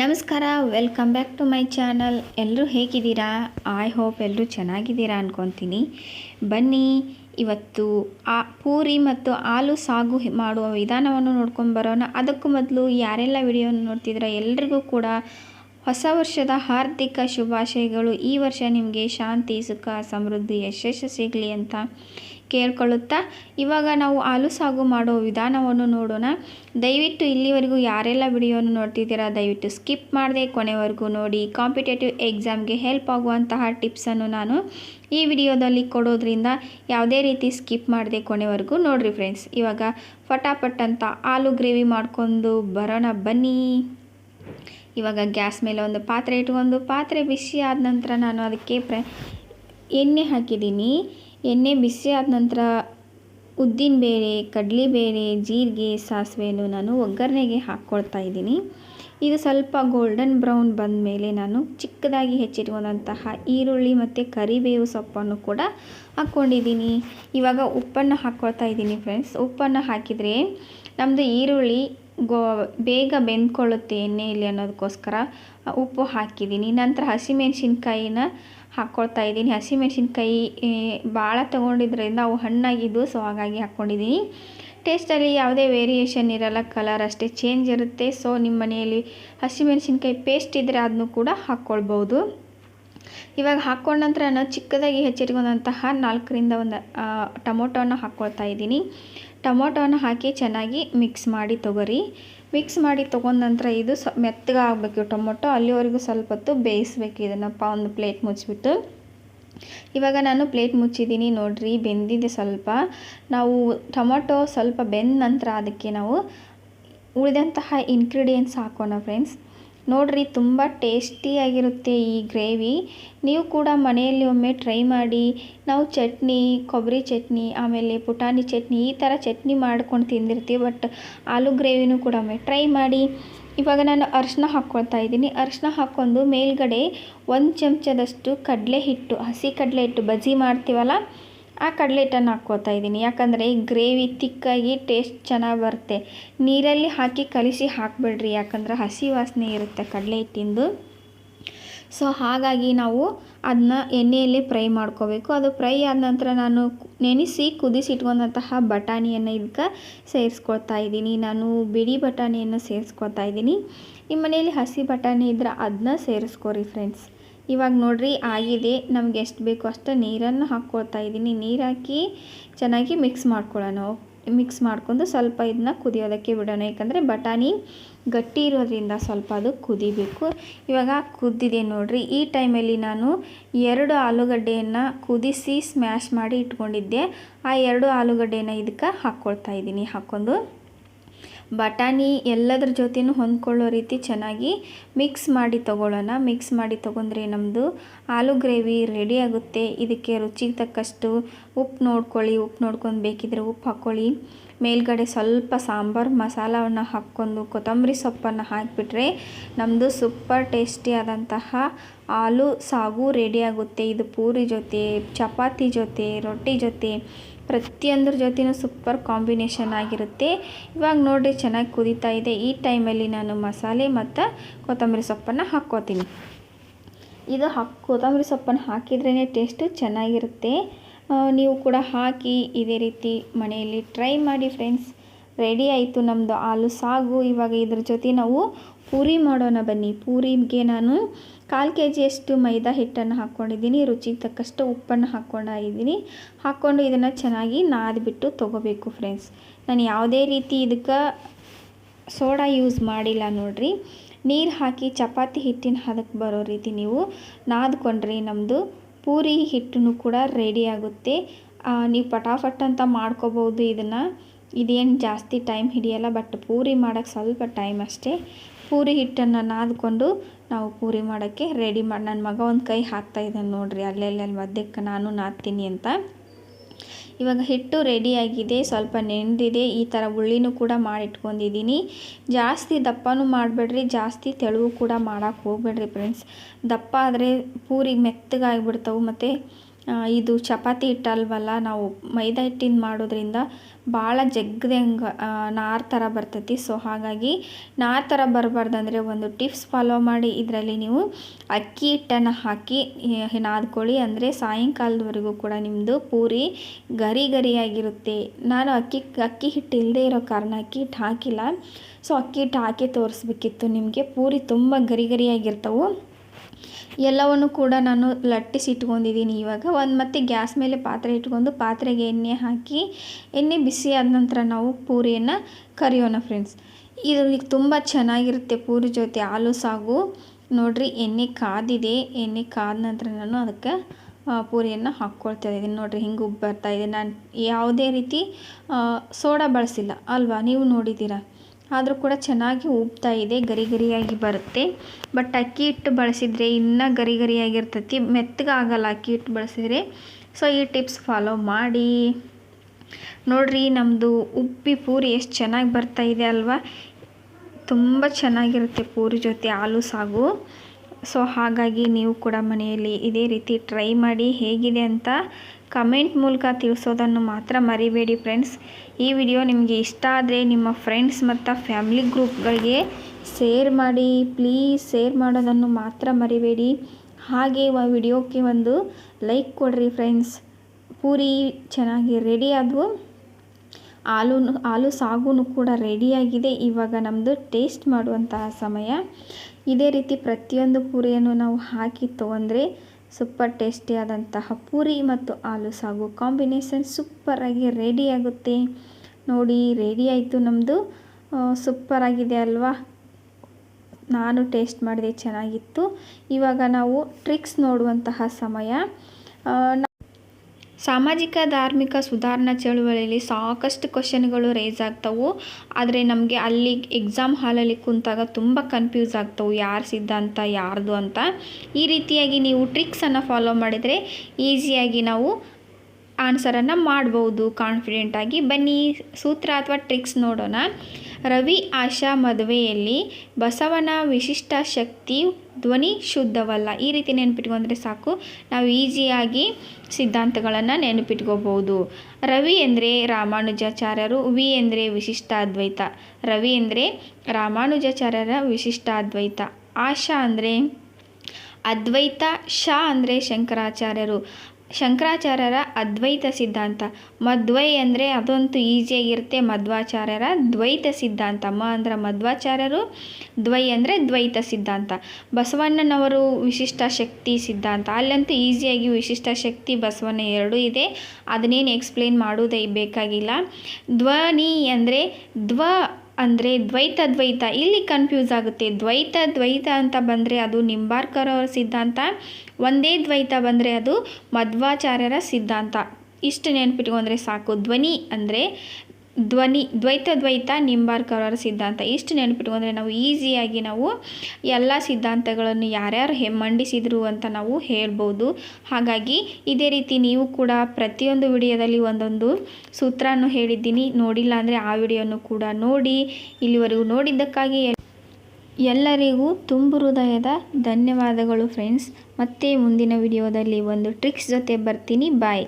ನಮಸ್ಕಾರ welcome back to my channel ಎಲ್ಲರೂ ಹೇಗಿದ್ದೀರಾ? ಐ ಹೋಪ್ ಎಲ್ಲರೂ ಚೆನ್ನಾಗಿದ್ದೀರಾ ಅಂದ್ಕೊತೀನಿ ಬನ್ನಿ, ಇವತ್ತು ಆ ಪೂರಿ ಮತ್ತು ಹಾಲು ಸಾಗು ಮಾಡುವ ವಿಧಾನವನ್ನು ನೋಡ್ಕೊಂಬರೋಣ ಅದಕ್ಕೂ ಮೊದಲು ಯಾರೆಲ್ಲ ವಿಡಿಯೋನ ನೋಡ್ತಿದ್ರ ಎಲ್ರಿಗೂ ಕೂಡ ಹೊಸ ವರ್ಷದ ಹಾರ್ದಿಕ ಶುಭಾಶಯಗಳು. ಈ ವರ್ಷ ನಿಮಗೆ ಶಾಂತಿ, ಸುಖ, ಸಮೃದ್ಧಿ, ಯಶಸ್ಸು ಸಿಗಲಿ ಅಂತ ಕೇಳ್ಕೊಳ್ಳುತ್ತಾ? ಇವಾಗ ನಾವು ಆಲೂ ಸಾಗು ಮಾಡೋ ವಿಧಾನವನ್ನು ನೋಡೋಣ. ದಯವಿಟ್ಟು ಇಲ್ಲಿವರೆಗೂ ಯಾರೆಲ್ಲ ವಿಡಿಯೋನ ನೋಡ್ತಿದ್ದೀರಾ, ದಯವಿಟ್ಟು ಸ್ಕಿಪ್ ಮಾಡದೆ ಕೊನೆವರೆಗೂ ನೋಡಿ. ಕಾಂಪಿಟೇಟಿವ್ ಎಕ್ಸಾಮ್ಗೆ ಹೆಲ್ಪ್ ಆಗುವಂತಹ ಟಿಪ್ಸನ್ನು ನಾನು ಈ ವಿಡಿಯೋದಲ್ಲಿ ಕೊಡೋದ್ರಿಂದ ಯಾವುದೇ ರೀತಿ ಸ್ಕಿಪ್ ಮಾಡದೆ ಕೊನೆವರೆಗೂ ನೋಡಿರಿ ಫ್ರೆಂಡ್ಸ್. ಇವಾಗ ಫಟಾಫಟ್ ಅಂತ ಆಲೂ ಗ್ರೇವಿ ಮಾಡ್ಕೊಂಡು ಬರೋಣ ಬನ್ನಿ. ಇವಾಗ ಗ್ಯಾಸ್ ಮೇಲೆ ಒಂದು ಪಾತ್ರೆ ಇಟ್ಕೊಂಡು ಪಾತ್ರೆ ಬಿಸಿ ಆದ ನಂತರ ನಾನು ಅದಕ್ಕೆ ಪ್ರ ಎಣ್ಣೆ ಹಾಕಿದ್ದೀನಿ. ಎಣ್ಣೆ ಬಿಸಿ ಆದ ನಂತರ ಕಡಲೆ ಕಡಲೆಬೇಳೆ ಜೀರಿಗೆ, ಸಾಸಿವೆಯನ್ನು ನಾನು ಒಗ್ಗರಣೆಗೆ ಹಾಕ್ಕೊಳ್ತಾ ಇದ್ದೀನಿ. ಇದು ಸ್ವಲ್ಪ ಗೋಲ್ಡನ್ ಬ್ರೌನ್ ಬಂದ ಮೇಲೆ ನಾನು ಚಿಕ್ಕದಾಗಿ ಹೆಚ್ಚಿರುವಂತಹ ಈರುಳ್ಳಿ ಮತ್ತು ಕರಿಬೇವು ಸೊಪ್ಪನ್ನು ಕೂಡ ಹಾಕ್ಕೊಂಡಿದ್ದೀನಿ. ಇವಾಗ ಉಪ್ಪನ್ನು ಹಾಕ್ಕೊಳ್ತಾ ಇದ್ದೀನಿ ಫ್ರೆಂಡ್ಸ್ ಉಪ್ಪನ್ನು ಹಾಕಿದರೆ ನಮ್ಮದು ಈರುಳ್ಳಿ ಗೋ, ಬೇಗ ಬೆಂದ್ಕೊಳ್ಳುತ್ತೆ ಎಣ್ಣೆಯಲ್ಲಿ ಅನ್ನೋದಕ್ಕೋಸ್ಕರ. ಉಪ್ಪು ಹಾಕಿದ್ದೀನಿ. ನಂತರ ಹಸಿಮೆಣ್ಸಿನ್ಕಾಯಿನ ಹಾಕ್ಕೊಳ್ತಾ ಇದ್ದೀನಿ. ಹಸಿಮೆಣ್ಸಿನ್ಕಾಯಿ ಭಾಳ ತೊಗೊಂಡಿದ್ರಿಂದ ಅವು ಹಣ್ಣಾಗಿದ್ದು ಸೊ ಹಾಗಾಗಿ ಹಾಕ್ಕೊಂಡಿದ್ದೀನಿ ಟೇಸ್ಟಲ್ಲಿ ಯಾವುದೇ ವೇರಿಯೇಷನ್ ಇರಲ್ಲ ಕಲರ್ ಅಷ್ಟೇ ಚೇಂಜ್ ಇರುತ್ತೆ. ಸೊ ನಿಮ್ಮ ಮನೆಯಲ್ಲಿ ಹಸಿಮೆಣಸಿನ್ಕಾಯಿ ಪೇಸ್ಟ್ ಇದ್ದರೆ ಅದನ್ನು ಕೂಡ ಹಾಕ್ಕೊಳ್ಬೋದು ಇವಾಗ ಹಾಕ್ಕೊಂಡ ನಂತರ ನಾನು ಚಿಕ್ಕದಾಗಿ ಹೆಚ್ಚಿಟ್ಕೊಂಡಂತಹ ನಾಲ್ಕರಿಂದ ಒಂದು ಟೊಮೊಟೊವನ್ನು ಹಾಕ್ಕೊಳ್ತಾ ಇದ್ದೀನಿ. ಟೊಮೊಟೊವನ್ನು ಹಾಕಿ ಚೆನ್ನಾಗಿ ಮಿಕ್ಸ್ ಮಾಡಿ ತೊಗೊರಿ. ಮಿಕ್ಸ್ ಮಾಡಿ ತೊಗೊಂಡ ನಂತರ ಇದು ಸ ಮೆತ್ತಗೆ ಆಗಬೇಕು. ಟೊಮೊಟೊ ಅಲ್ಲಿವರೆಗೂ ಸ್ವಲ್ಪ ಹೊತ್ತು ಬೇಯಿಸ್ಬೇಕು ಇದನ್ನಪ್ಪ ಒಂದು ಪ್ಲೇಟ್ ಮುಚ್ಚಿಬಿಟ್ಟು. ಇವಾಗ ನಾನು ಪ್ಲೇಟ್ ಮುಚ್ಚಿದ್ದೀನಿ ನೋಡಿರಿ, ಬೆಂದಿದೆ ಸ್ವಲ್ಪ. ನಾವು ಟೊಮೊಟೊ ಸ್ವಲ್ಪ ಬೆಂದ ನಂತರ ಅದಕ್ಕೆ ನಾವು ಉಳಿದಂತಹ ಇಂಗ್ರೀಡಿಯೆಂಟ್ಸ್ ಹಾಕೋಣ ಫ್ರೆಂಡ್ಸ್ ನೋಡಿರಿ ತುಂಬ ಟೇಸ್ಟಿಯಾಗಿರುತ್ತೆ ಈ ಗ್ರೇವಿ ನೀವು ಕೂಡ ಮನೆಯಲ್ಲಿ ಒಮ್ಮೆ ಟ್ರೈ ಮಾಡಿ, ನಾವು ಚಟ್ನಿ, ಕೊಬ್ಬರಿ ಚಟ್ನಿ, ಆಮೇಲೆ ಪುಟಾಣಿ ಚಟ್ನಿ ಈ ಥರ ಚಟ್ನಿ ಮಾಡ್ಕೊಂಡು ತಿಂದಿರ್ತೀವಿ. ಬಟ್ ಆಲೂ ಗ್ರೇವಿನೂ ಕೂಡ ಒಮ್ಮೆ ಟ್ರೈ ಮಾಡಿ. ಇವಾಗ ನಾನು ಅರಿಶಿನ ಹಾಕ್ಕೊಳ್ತಾ ಇದ್ದೀನಿ. ಅರಿಶಿನ ಹಾಕ್ಕೊಂಡು ಮೇಲ್ಗಡೆ ಒಂದು ಚಮಚದಷ್ಟು ಕಡಲೆ ಹಿಟ್ಟು, ಹಸಿ ಕಡಲೆ ಹಿಟ್ಟು ಬಜ್ಜಿ ಮಾಡ್ತೀವಲ್ಲ ಆ ಕಡಲೆ ಹಿಟ್ಟನ್ನು ಹಾಕ್ಕೋತಾ ಇದ್ದೀನಿ. ಯಾಕಂದರೆ ಗ್ರೇವಿ ತಿಕ್ಕಾಗಿ ಟೇಸ್ಟ್ ಚೆನ್ನಾಗಿ ಬರುತ್ತೆ. ನೀರಲ್ಲಿ ಹಾಕಿ ಕಲಿಸಿ ಹಾಕಬೇಡ್ರಿ. ಯಾಕಂದ್ರೆ ಹಸಿ ವಾಸನೆ ಇರುತ್ತೆ ಕಡಲೆ ಹಿಟ್ಟಿಂದು ಸೊ, ಹಾಗಾಗಿ ನಾವು ಅದನ್ನ ಎಣ್ಣೆಯಲ್ಲಿ ಫ್ರೈ ಮಾಡ್ಕೋಬೇಕು. ಅದು ಫ್ರೈ ಆದ ನಂತರ ನಾನು ನೆನೆಸಿ ಕುದಿಸಿಟ್ಕೊಂಡಂತಹ ಬಟಾಣಿಯನ್ನು ಇದಕ್ಕೆ ಸೇರಿಸ್ಕೊಳ್ತಾ ಇದ್ದೀನಿ. ನಾನು ಬಿಡಿ ಬಟಾಣಿಯನ್ನು ಸೇರಿಸ್ಕೊಳ್ತಾ ಇದ್ದೀನಿ. ನಿಮ್ಮ ಮನೆಯಲ್ಲಿ ಹಸಿ ಬಟಾಣಿ ಇದ್ದರೆ ಅದನ್ನ ಸೇರಿಸ್ಕೊರಿ ಫ್ರೆಂಡ್ಸ್ ಇವಾಗ ನೋಡ್ರಿ ಆಗಿದೆ. ನಮ್ಗೆ ಎಷ್ಟು ಬೇಕೋ ಅಷ್ಟು ನೀರನ್ನು ಹಾಕ್ಕೊಳ್ತಾ ಇದ್ದೀನಿ. ನೀರು ಹಾಕಿ ಚೆನ್ನಾಗಿ ಮಿಕ್ಸ್ ಮಾಡ್ಕೊಳ್ಳೋಣ. ಮಿಕ್ಸ್ ಮಾಡ್ಕೊಂಡು ಸ್ವಲ್ಪ ಇದನ್ನ ಕುದಿಯೋದಕ್ಕೆ ಬಿಡೋಣ. ಯಾಕಂದರೆ ಬಟಾಣಿ ಗಟ್ಟಿ ಇರೋದ್ರಿಂದ ಸ್ವಲ್ಪ ಅದು ಕುದಿಬೇಕು. ಇವಾಗ ಕುದ್ದಿದೆ ನೋಡ್ರಿ. ಈ ಟೈಮಲ್ಲಿ ನಾನು ಎರಡು ಆಲೂಗಡ್ಡೆಯನ್ನು ಕುದಿಸಿ ಸ್ಮ್ಯಾಶ್ ಮಾಡಿ ಇಟ್ಕೊಂಡಿದ್ದೆ. ಆ ಎರಡು ಆಲೂಗಡ್ಡೆನ ಇದಕ್ಕೆ ಹಾಕ್ಕೊಳ್ತಾ ಇದ್ದೀನಿ. ಹಾಕ್ಕೊಂಡು ಬಟಾಣಿ ಎಲ್ಲದ್ರ ಜೊತೆಯೂ ಹೊಂದ್ಕೊಳ್ಳೋ ರೀತಿ ಚೆನ್ನಾಗಿ ಮಿಕ್ಸ್ ಮಾಡಿ ತಗೊಳ್ಳೋಣ. ಮಿಕ್ಸ್ ಮಾಡಿ ತೊಗೊಂಡ್ರೆ ನಮ್ಮದು ಆಲೂ ಗ್ರೇವಿ ರೆಡಿ ಆಗುತ್ತೆ. ಇದಕ್ಕೆ ರುಚಿಗೆ ತಕ್ಕಷ್ಟು ಉಪ್ಪು ನೋಡ್ಕೊಳ್ಳಿ. ಉಪ್ಪು ನೋಡ್ಕೊಂಡು ಬೇಕಿದ್ರೆ ಉಪ್ಪು ಹಾಕ್ಕೊಳ್ಳಿ. ಮೇಲ್ಗಡೆ ಸ್ವಲ್ಪ ಸಾಂಬಾರು ಮಸಾಲವನ್ನು ಹಾಕ್ಕೊಂಡು ಕೊತ್ತಂಬರಿ ಸೊಪ್ಪನ್ನು ಹಾಕಿಬಿಟ್ರೆ ನಮ್ಮದು ಸೂಪರ್ ಟೇಸ್ಟಿಯಾದಂತಹ ಆಲೂ ಸಾಗು ರೆಡಿ ಆಗುತ್ತೆ. ಇದು ಪೂರಿ ಜೊತೆ, ಚಪಾತಿ ಜೊತೆ, ರೊಟ್ಟಿ ಜೊತೆ. ಪ್ರತಿಯೊಂದ್ರ ಜೊತೆನೂ ಸೂಪರ್ ಕಾಂಬಿನೇಷನ್ ಆಗಿರುತ್ತೆ. ಇವಾಗ ನೋಡಿರಿ ಚೆನ್ನಾಗಿ ಕುದೀತಾ ಇದೆ. ಈ ಟೈಮಲ್ಲಿ ನಾನು ಮಸಾಲೆ ಮತ್ತು ಕೊತ್ತಂಬರಿ ಸೊಪ್ಪನ್ನು ಹಾಕ್ಕೋತೀನಿ. ಇದು ಹಾಕಿ, ಕೊತ್ತಂಬರಿ ಸೊಪ್ಪನ್ನು ಹಾಕಿದ್ರೇ ಟೇಸ್ಟು ಚೆನ್ನಾಗಿರುತ್ತೆ. ನೀವು ಕೂಡ ಹಾಕಿ ಇದೇ ರೀತಿ ಮನೆಯಲ್ಲಿ ಟ್ರೈ ಮಾಡಿ ಫ್ರೆಂಡ್ಸ್ ರೆಡಿ ಆಯಿತು ನಮ್ಮದು ಆಲೂ ಸಾಗು. ಇವಾಗ ಇದ್ರ ಜೊತೆ ನಾವು ಪೂರಿ ಮಾಡೋಣ ಬನ್ನಿ. ಪೂರಿಗೆ ನಾನು ಕಾಲು ಕೆ ಜಿಯಷ್ಟು ಮೈದಾ ಹಿಟ್ಟನ್ನು ಹಾಕ್ಕೊಂಡಿದ್ದೀನಿ, ರುಚಿಗೆ ತಕ್ಕಷ್ಟು ಉಪ್ಪನ್ನು ಹಾಕ್ಕೊಂಡಿದ್ದೀನಿ ಹಾಕ್ಕೊಂಡು ಇದನ್ನು ಚೆನ್ನಾಗಿ ನಾದ್ಬಿಟ್ಟು ತೊಗೋಬೇಕು ಫ್ರೆಂಡ್ಸ್ ನಾನು ಯಾವುದೇ ರೀತಿ ಇದಕ್ಕೆ ಸೋಡಾ ಯೂಸ್ ಮಾಡಿಲ್ಲ ನೋಡಿರಿ. ನೀರು ಹಾಕಿ ಚಪಾತಿ ಹಿಟ್ಟಿನ ಹದಕ್ಕೆ ಬರೋ ರೀತಿ ನೀವು ನಾದ್ಕೊಂಡ್ರಿ ನಮ್ಮದು ಪೂರಿ ಹಿಟ್ಟನ್ನು ಕೂಡ ರೆಡಿ ಆಗುತ್ತೆ. ನೀವು ಪಟಾಫಟ್ ಅಂತ ಮಾಡ್ಕೋಬೋದು ಇದನ್ನು. ಇದೇನು ಜಾಸ್ತಿ ಟೈಮ್ ಹಿಡಿಯಲ್ಲ ಬಟ್ ಪೂರಿ ಮಾಡೋಕ್ಕೆ ಸ್ವಲ್ಪ ಟೈಮ್ ಅಷ್ಟೇ. ಪೂರಿ ಹಿಟ್ಟನ್ನು ನಾದ್ಕೊಂಡು ನಾವು ಪೂರಿ ಮಾಡೋಕ್ಕೆ ರೆಡಿ ಮಾಡಿ ನನ್ನ ಮಗ ಒಂದು ಕೈ ಹಾಕ್ತಾ ಇದ್ದಾನೆ ನೋಡಿರಿ ಅಲ್ಲೆಲ್ಲಿ ಮಧ್ಯಕ್ಕೆ ನಾನು ನಾದ್ತೀನಿ ಅಂತ. ಇವಾಗ ಹಿಟ್ಟು ರೆಡಿಯಾಗಿದೆ ಸ್ವಲ್ಪ ನೆನೆದಿದೆ, ಈ ಥರ ಉಳ್ಳಿನೂ ಕೂಡ ಮಾಡಿಟ್ಕೊಂಡಿದ್ದೀನಿ. ಜಾಸ್ತಿ ದಪ್ಪನೂ ಮಾಡಬೇಡ್ರಿ, ಜಾಸ್ತಿ ತೆಳುವು ಕೂಡ ಮಾಡೋಕ್ಕೆ ಹೋಗ್ಬೇಡ್ರಿ ಫ್ರೆಂಡ್ಸ್ ದಪ್ಪ ಆದರೆ ಪೂರಿಗೆ ಮೆತ್ತಗಾಗಿಬಿಡ್ತವೆ ಮತ್ತು ಇದು ಚಪಾತಿ ಹಿಟ್ಟಲ್ವಲ್ಲ, ನಾವು ಮೈದಾ ಹಿಟ್ಟಿಂದ ಮಾಡೋದ್ರಿಂದ ಭಾಳ ಜಗ್ದಂಗೆ ನಾರು ಥರ ಬರ್ತೈತಿ. ಸೊ ಹಾಗಾಗಿ ನಾರು ಥರ ಬರಬಾರ್ದಂದ್ರೆ ಒಂದು ಟಿಪ್ಸ್ ಫಾಲೋ ಮಾಡಿ. ಇದರಲ್ಲಿ ನೀವು ಅಕ್ಕಿ ಹಿಟ್ಟನ್ನು ಹಾಕಿ ನಾದ್ಕೊಳ್ಳಿ. ಅಂದರೆ ಸಾಯಂಕಾಲದವರೆಗೂ ಕೂಡ ನಿಮ್ಮದು ಪೂರಿ ಗರಿ ಗರಿಯಾಗಿರುತ್ತೆ. ನಾನು ಅಕ್ಕಿ ಅಕ್ಕಿ ಹಿಟ್ಟು ಇಲ್ಲದೆ ಇರೋ ಕಾರಣ ಅಕ್ಕಿ ಹಿಟ್ಟು ಹಾಕಿಲ್ಲ. ಸೊ ಅಕ್ಕಿ ಹಿಟ್ಟು ಹಾಕಿ ತೋರಿಸ್ಬೇಕಿತ್ತು. ನಿಮಗೆ ಪೂರಿ ತುಂಬ ಗರಿ ಗರಿಯಾಗಿರ್ತವೆ. ಎಲ್ಲವನ್ನು ಕೂಡ ನಾನು ಲಟ್ಟಿಸಿ ಇಟ್ಕೊಂಡಿದ್ದೀನಿ ಇವಾಗ. ಒಂದು ಮತ್ತೆ ಗ್ಯಾಸ್ ಮೇಲೆ ಪಾತ್ರೆ ಇಟ್ಕೊಂಡು ಪಾತ್ರೆಗೆ ಎಣ್ಣೆ ಹಾಕಿ, ಎಣ್ಣೆ ಬಿಸಿ ಆದ ನಂತರ ನಾವು ಪೂರಿಯನ್ನು ಕರಿಯೋಣ ಫ್ರೆಂಡ್ಸ್ ಇದು ತುಂಬ ಚೆನ್ನಾಗಿರುತ್ತೆ ಪೂರಿ ಜೊತೆ ಆಲೂ ಸಾಗು. ನೋಡಿರಿ, ಎಣ್ಣೆ ಕಾದಿದೆ. ಎಣ್ಣೆ ಕಾದ ನಂತರ ನಾನು ಅದಕ್ಕೆ ಪೂರಿಯನ್ನು ಹಾಕ್ಕೊಳ್ತಾ ಇದ್ದೀನಿ. ನೋಡಿರಿ, ಹಿಂಗೆ ಉಬ್ಬು ಬರ್ತಾ ಇದೆ. ನಾನು ಯಾವುದೇ ರೀತಿ ಸೋಡಾ ಬಳಸಿಲ್ಲ. ಅಲ್ವಾ? ನೀವು ನೋಡಿದ್ದೀರಾ? ಆದರೂ ಕೂಡ ಚೆನ್ನಾಗಿ ಉಬ್ತಾ ಇದೆ, ಗರಿ ಗರಿಯಾಗಿ ಬರುತ್ತೆ. ಬಟ್ ಅಕ್ಕಿ ಹಿಟ್ಟು ಬಳಸಿದರೆ ಇನ್ನೂ ಗರಿ ಗರಿಯಾಗಿರ್ತೈತಿ ಮೆತ್ತಗಾಗಲ್ಲ ಅಕ್ಕಿ ಹಿಟ್ಟು ಬಳಸಿದರೆ. ಸೊ ಈ ಟಿಪ್ಸ್ ಫಾಲೋ ಮಾಡಿ. ನೋಡಿರಿ ನಮ್ಮದು ಉಪ್ಪಿ ಪೂರಿ ಎಷ್ಟು ಚೆನ್ನಾಗಿ ಬರ್ತಾ ಇದೆ ಅಲ್ವಾ? ತುಂಬ ಚೆನ್ನಾಗಿರುತ್ತೆ ಪೂರಿ ಜೊತೆ ಆಲೂ ಸಾಗು. ಸೊ ಹಾಗಾಗಿ ನೀವು ಕೂಡ ಮನೆಯಲ್ಲಿ ಇದೇ ರೀತಿ ಟ್ರೈ ಮಾಡಿ ಹೇಗಿದೆ ಅಂತ ಕಮೆಂಟ್ ಮೂಲಕ ತಿಳಿಸೋದನ್ನು ಮಾತ್ರ ಮರಿಬೇಡಿ ಫ್ರೆಂಡ್ಸ್ ಈ ವಿಡಿಯೋ ನಿಮಗೆ ಇಷ್ಟ ಆದರೆ ನಿಮ್ಮ ಫ್ರೆಂಡ್ಸ್ ಮತ್ತು ಫ್ಯಾಮಿಲಿ ಗ್ರೂಪ್ಗಳಿಗೆ ಶೇರ್ ಮಾಡಿ. ಪ್ಲೀಸ್ ಶೇರ್ ಮಾಡೋದನ್ನು ಮಾತ್ರ ಮರಿಬೇಡಿ. ಹಾಗೆ ಆ ವಿಡಿಯೋಕ್ಕೆ ಒಂದು ಲೈಕ್ ಕೊಡಿರಿ ಫ್ರೆಂಡ್ಸ್ ಪೂರಿ ಚೆನ್ನಾಗಿ ರೆಡಿ ಆದವು. ಹಾಲು ಆಲೂ ಸಾಗೂ ಕೂಡ ರೆಡಿಯಾಗಿದೆ ಇವಾಗ ನಮ್ಮದು ಟೇಸ್ಟ್ ಮಾಡುವಂತಹ ಸಮಯ. ಇದೇ ರೀತಿ ಪ್ರತಿಯೊಂದು ಪೂರಿಯನ್ನು ನಾವು ಹಾಕಿ ತೊಗೊಂಡ್ರೆ ಸೂಪರ್ ಟೇಸ್ಟಿಯಾದಂತಹ ಪೂರಿ ಮತ್ತು ಆಲೂ ಸಾಗು ಕಾಂಬಿನೇಷನ್ ಸೂಪರಾಗಿ ರೆಡಿ ಆಗುತ್ತೆ. ನೋಡಿ ರೆಡಿ ಆಯಿತು ನಮ್ಮದು ಸೂಪರಾಗಿದೆ ಅಲ್ವಾ? ನಾನು ಟೇಸ್ಟ್ ಮಾಡಿದೆ, ಚೆನ್ನಾಗಿತ್ತು. ಇವಾಗ ನಾವು ಟ್ರಿಕ್ಸ್ ನೋಡುವಂತಹ ಸಮಯ. ಸಾಮಾಜಿಕ ಧಾರ್ಮಿಕ ಸುಧಾರಣಾ ಚಳುವಳಿಯಲ್ಲಿ ಸಾಕಷ್ಟು ಕ್ವಶನ್ಗಳು ರೈಸ್ ಆಗ್ತವೆ. ಆದರೆ ನಮಗೆ ಅಲ್ಲಿ ಎಕ್ಸಾಮ್ ಹಾಲಲ್ಲಿ ಕುಂತಾಗ ತುಂಬ ಕನ್ಫ್ಯೂಸ್ ಆಗ್ತವೆ. ಯಾರು ಸಿದ್ಧಾಂತ, ಯಾರ್ದು ಅಂತ. ಈ ರೀತಿಯಾಗಿ ನೀವು ಟ್ರಿಕ್ಸನ್ನು ಫಾಲೋ ಮಾಡಿದರೆ ಈಸಿಯಾಗಿ ನಾವು ಆನ್ಸರನ್ನು ಮಾಡ್ಬೋದು. ಕಾನ್ಫಿಡೆಂಟಾಗಿ ಬನ್ನಿ. ಸೂತ್ರ ಅಥವಾ ಟ್ರಿಕ್ಸ್ ನೋಡೋಣ. ರವಿ ಆಶಾ ಮದುವೆಯಲ್ಲಿ ಬಸವನ ವಿಶಿಷ್ಟ ಶಕ್ತಿ, ಧ್ವನಿ ಶುದ್ಧವಲ್ಲ. ಈ ರೀತಿ ನೆನಪಿಟ್ಕೊಂಡ್ರೆ ಸಾಕು. ನಾವು ಈಸಿಯಾಗಿ ಸಿದ್ಧಾಂತಗಳನ್ನು ನೆನಪಿಟ್ಕೋಬೋದು. ರವಿ ಎಂದರೆ ರಾಮಾನುಜಾಚಾರ್ಯರು, ವಿ ಎಂದರೆ ವಿಶಿಷ್ಟ ಅದ್ವೈತ ರವಿ ಎಂದರೆ ರಾಮಾನುಜಾಚಾರ್ಯರ ವಿಶಿಷ್ಟ ಅದ್ವೈತ ಆಶಾ ಅಂದರೆ ಅದ್ವೈತ, ಶಾ ಅಂದರೆ ಶಂಕರಾಚಾರ್ಯರು. ಶಂಕರಾಚಾರ್ಯರ ಅದ್ವೈತ ಸಿದ್ಧಾಂತ. ಮಧ್ವೈ ಅಂದರೆ ಅದಂತೂ ಈಸಿಯಾಗಿರುತ್ತೆ ಮಧ್ವಾಚಾರ್ಯರ ದ್ವೈತ ಸಿದ್ಧಾಂತ. ಮ ಅಂದ್ರೆ ಮಧ್ವಾಚಾರ್ಯರು ದ್ವೈ ಅಂದರೆ ದ್ವೈತ ಸಿದ್ಧಾಂತ. ಬಸವಣ್ಣನವರು ವಿಶಿಷ್ಟ ಶಕ್ತಿ ಸಿದ್ಧಾಂತ. ಅಲ್ಲಂತೂ ಈಸಿಯಾಗಿ ವಿಶಿಷ್ಟ ಶಕ್ತಿ ಬಸವಣ್ಣ ಎರಡೂ ಇದೆ. ಅದನ್ನೇನು ಎಕ್ಸ್ಪ್ಲೇನ್ ಮಾಡೋದೇ ಬೇಕಾಗಿಲ್ಲ. ಧ್ವನಿ ಅಂದರೆ ದ್ವ ಅಂದರೆ ದ್ವೈತ ದ್ವೈತ. ಇಲ್ಲಿ ಕನ್ಫ್ಯೂಸ್ ಆಗುತ್ತೆ. ದ್ವೈತ ದ್ವೈತ ಅಂತ ಬಂದರೆ ಅದು ನಿಂಬಾರ್ಕರ್ ಅವರ ಸಿದ್ಧಾಂತ, ಒಂದೇ ದ್ವೈತ ಬಂದರೆ ಅದು ಮಧ್ವಾಚಾರ್ಯರ ಸಿದ್ಧಾಂತ. ಇಷ್ಟು ನೆನ್ಪಿಟ್ಕೊಂಡ್ರೆ ಸಾಕು. ಧ್ವನಿ ಅಂದರೆ ಧ್ವನಿ ದ್ವೈತ ದ್ವೈತ ನಿಂಬಾರ್ಕರ್ ಅವರ ಸಿದ್ಧಾಂತ. ಇಷ್ಟು ನೆನಪಿಟ್ಕೊಂಡ್ರೆ ನಾವು ಈಸಿಯಾಗಿ ನಾವು ಎಲ್ಲ ಸಿದ್ಧಾಂತಗಳನ್ನು ಯಾರ್ಯಾರು ಹೆ, ಮಂಡಿಸಿದರು ಅಂತ ನಾವು ಹೇಳ್ಬೋದು. ಹಾಗಾಗಿ ಇದೇ ರೀತಿ ನೀವು ಕೂಡ ಪ್ರತಿಯೊಂದು ವಿಡಿಯೋದಲ್ಲಿ ಒಂದೊಂದು ಸೂತ್ರನೂ ಹೇಳಿದ್ದೀನಿ. ನೋಡಿಲ್ಲ ಅಂದರೆ ಆ ವಿಡಿಯೋನು ಕೂಡ ನೋಡಿ. ಇಲ್ಲಿವರೆಗೂ ನೋಡಿದ್ದಕ್ಕಾಗಿ ಎಲ್ಲರಿಗೂ ತುಂಬು ಹೃದಯದ ಧನ್ಯವಾದಗಳು ಫ್ರೆಂಡ್ಸ್. ಮತ್ತೆ ಮುಂದಿನ ವಿಡಿಯೋದಲ್ಲಿ ಒಂದು ಟ್ರಿಕ್ಸ್ ಜೊತೆ ಬರ್ತೀನಿ. ಬಾಯ್.